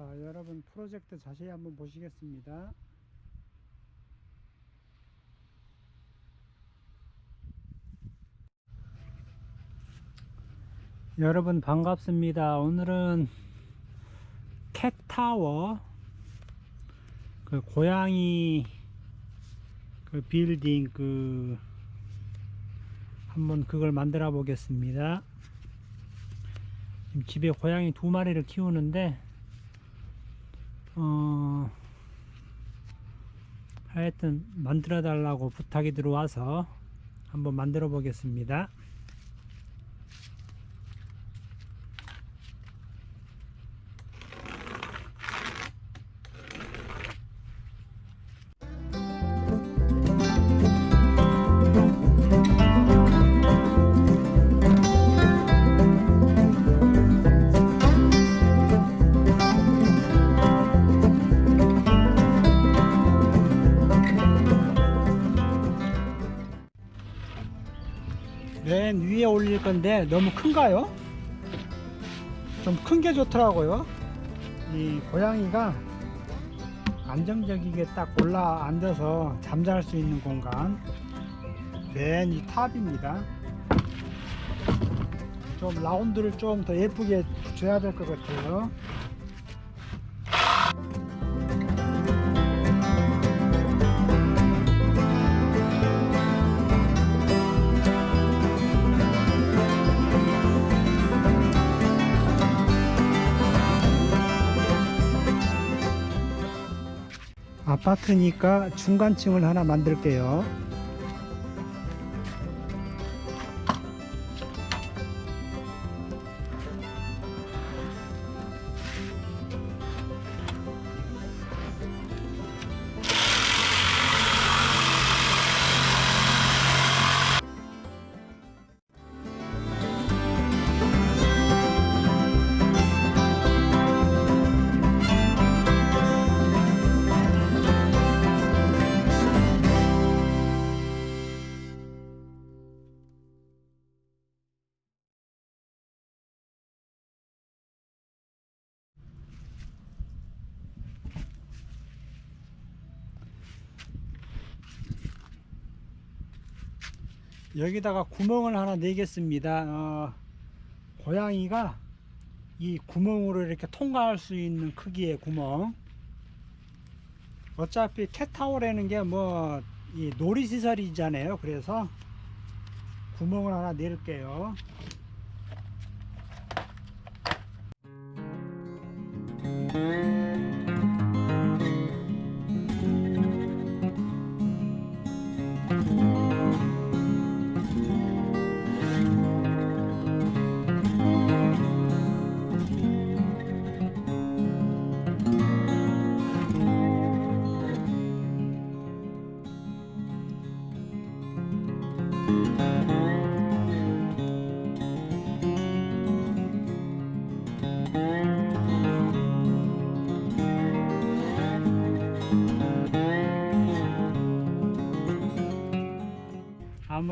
자, 여러분 프로젝트 자세히 한번 보시겠습니다. 여러분 반갑습니다. 오늘은 캣타워 그 고양이 그 빌딩 그 한번 그걸 만들어 보겠습니다. 집에 고양이 두 마리를 키우는데 어 하여튼 만들어 달라고 부탁이 들어와서 한번 만들어 보겠습니다. 맨 위에 올릴 건데 너무 큰가요? 좀 큰 게 좋더라고요. 이 고양이가 안정적이게 딱 올라 앉아서 잠잘 수 있는 공간. 맨 이 탑입니다. 좀 라운드를 좀 더 예쁘게 줘야 될 것 같아요. 아파트니까 중간층을 하나 만들게요. 여기다가 구멍을 하나 내겠습니다. 어, 고양이가 이 구멍으로 이렇게 통과할 수 있는 크기의 구멍. 어차피 캣타워라는 게 뭐 이 놀이시설이잖아요. 그래서 구멍을 하나 내릴게요.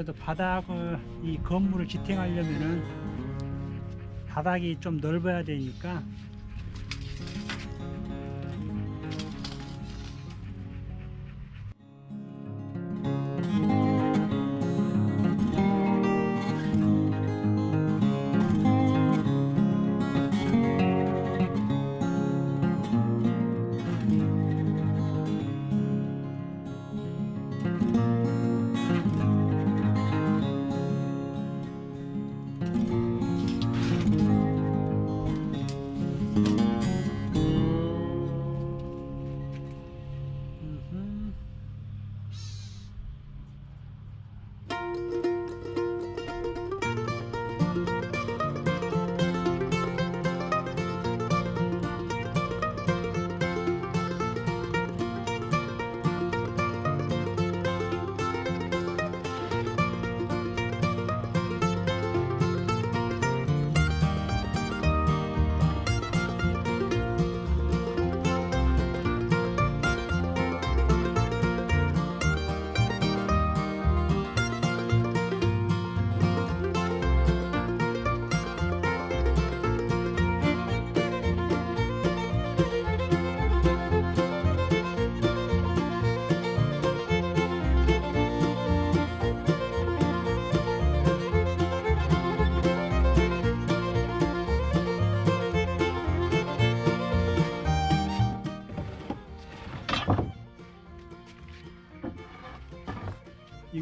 아무래도 바닥을 이 건물을 지탱하려면은 바닥이 좀 넓어야 되니까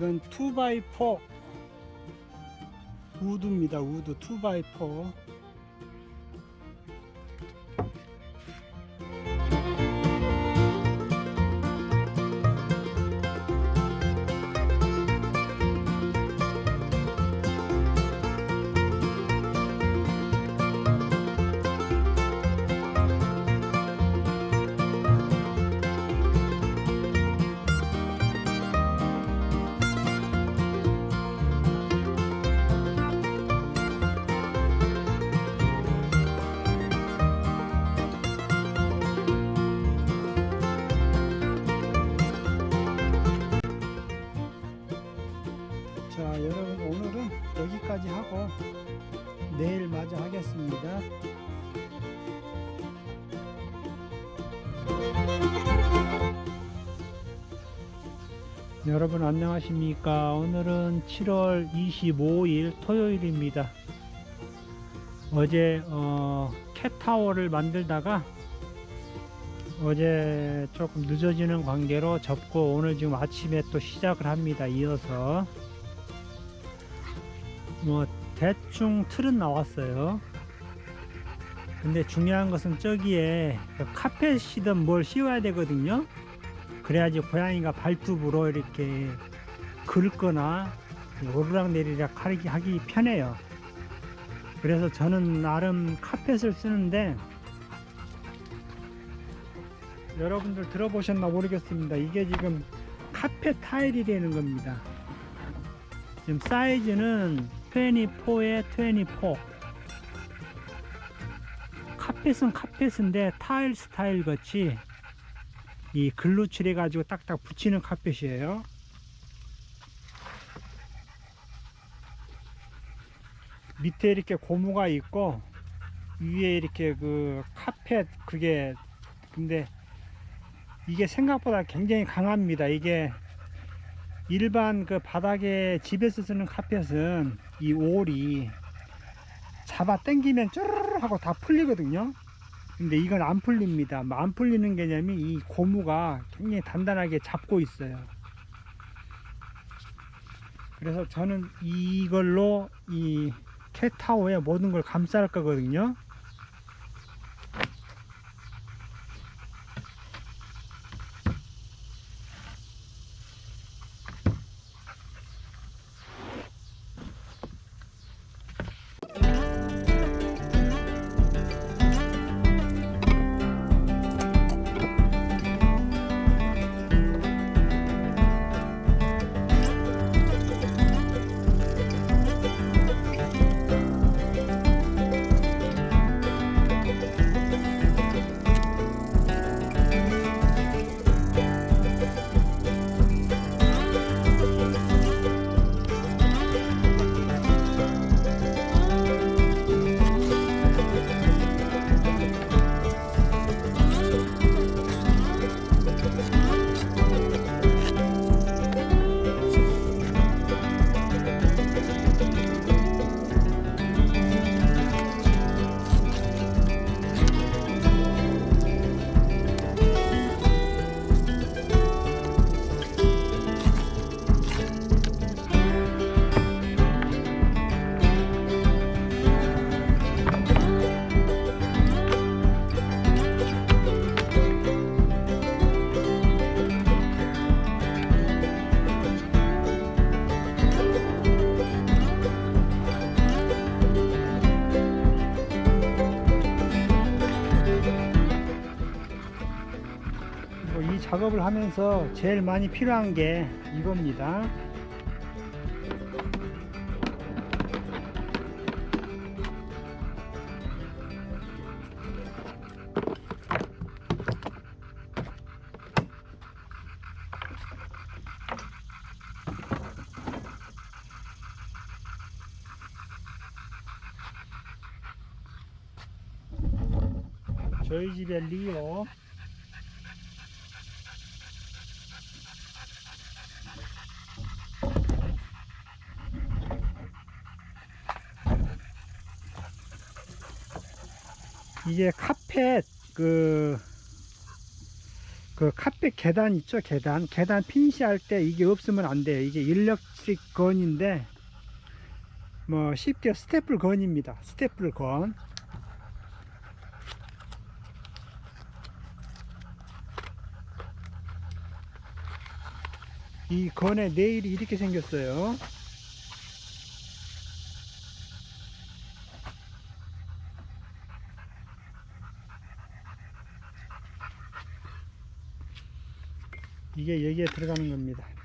오늘은 2x4 우드입니다. 우드 2x4. 여러분 안녕하십니까? 오늘은 7월 25일 토요일입니다. 어제 어, 캣타워를 만들다가 어제 조금 늦어지는 관계로 접고 오늘 지금 아침에 또 시작을 합니다. 이어서 뭐 대충 틀은 나왔어요. 근데 중요한 것은 저기에 그 카펫이든 뭘 씌워야 되거든요. 그래야지 고양이가 발톱으로 이렇게 긁거나 오르락 내리락 하기, 하기 편해요. 그래서 저는 나름 카펫을 쓰는데 여러분들 들어보셨나 모르겠습니다. 이게 지금 카펫 타일이 되는 겁니다. 지금 사이즈는 24에 24. 카펫은 카펫인데 타일 스타일 같이 이 글루 칠해 가지고 딱딱 붙이는 카펫이에요. 밑에 이렇게 고무가 있고 위에 이렇게 그 카펫 그게 근데 이게 생각보다 굉장히 강합니다. 이게 일반 그 바닥에 집에서 쓰는 카펫은 이 올이 잡아 당기면 쭈르르 하고 다 풀리거든요. 근데 이건 안 풀립니다. 뭐안 풀리는 개념이 이 고무가 굉장히 단단하게 잡고 있어요. 그래서 저는 이걸로 이 캣타워에 모든 걸 감쌀 거거든요. 작업을 하면서 제일 많이 필요한 게 이겁니다. 저희 집의 리오 이게 카펫 그 그 카펫 계단 있죠 계단. 계단 피니시할 때 이게 없으면 안 돼요. 이게 인력식 건인데 뭐 쉽게 스테플 건입니다. 스테플 건. 이 건의 네일이 이렇게 생겼어요. 이게 여기에 들어가는 겁니다.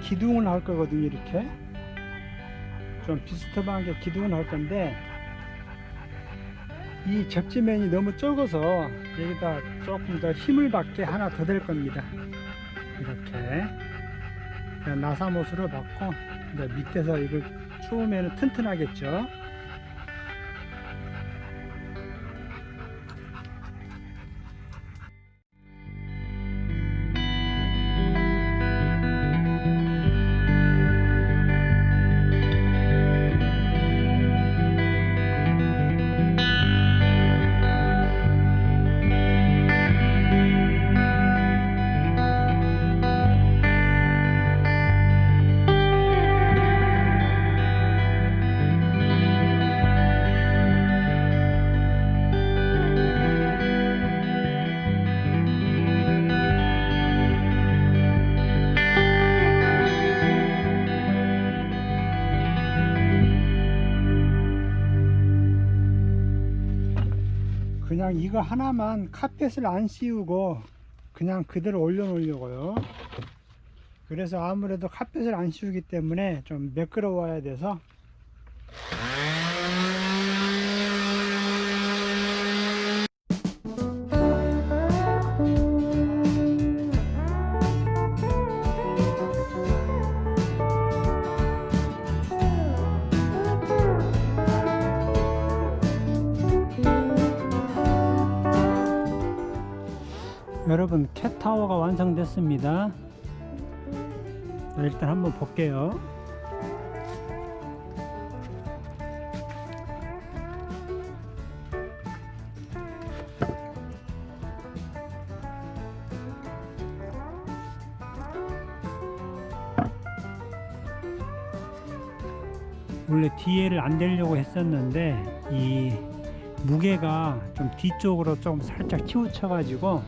기둥을 할 거거든요. 이렇게 좀 비스듬하게 기둥을 할 건데 이 접지면이 너무 적어서 여기다 조금 더 힘을 받게 하나 더 될 겁니다. 이렇게 나사못으로 받고 밑에서 이걸 추우면 튼튼하겠죠. 그냥 이거 하나만 카펫을 안 씌우고 그냥 그대로 올려놓으려고요. 그래서 아무래도 카펫을 안 씌우기 때문에 좀 매끄러워야 돼서 캣타워가 완성됐습니다. 자, 일단 한번 볼게요. 원래 뒤에를 안 대려고 했었는데 이 무게가 좀 뒤쪽으로 좀 살짝 치우쳐 가지고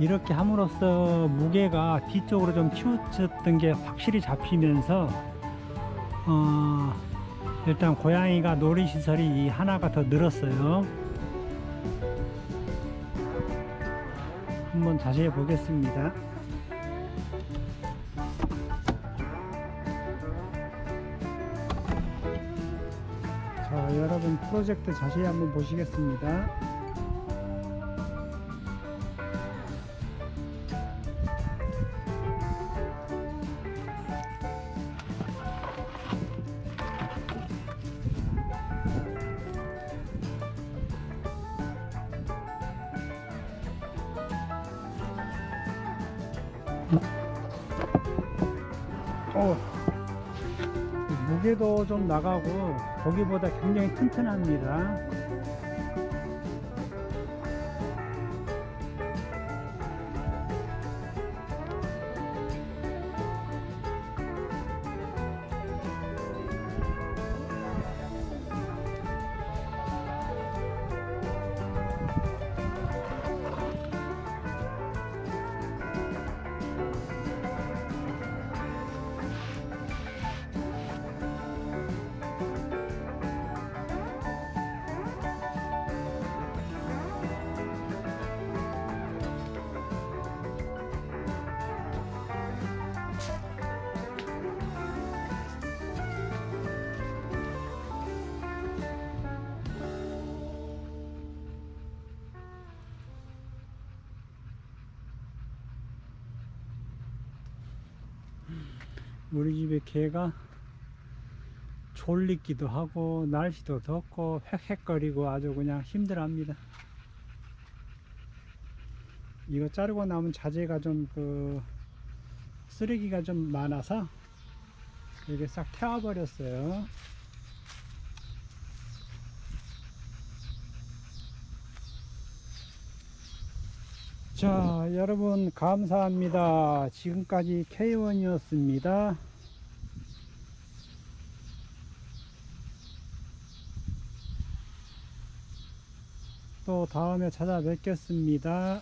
이렇게 함으로써 무게가 뒤쪽으로 좀 치우쳤던 게 확실히 잡히면서 어, 일단 고양이가 놀이시설이 이 하나가 더 늘었어요. 한번 자세히 보겠습니다. 자, 여러분 프로젝트 자세히 한번 보시겠습니다. 어, 무게도 좀 나가고 거기보다 굉장히 튼튼합니다. 우리 집에 개가 졸리기도 하고 날씨도 덥고 헥헥거리고 아주 그냥 힘들합니다. 이거 자르고 남은 자재가 좀 그 쓰레기가 좀 많아서 이게 싹 태워버렸어요. 자, 여러분 감사합니다. 지금까지 K1 이었습니다. 또 다음에 찾아뵙겠습니다.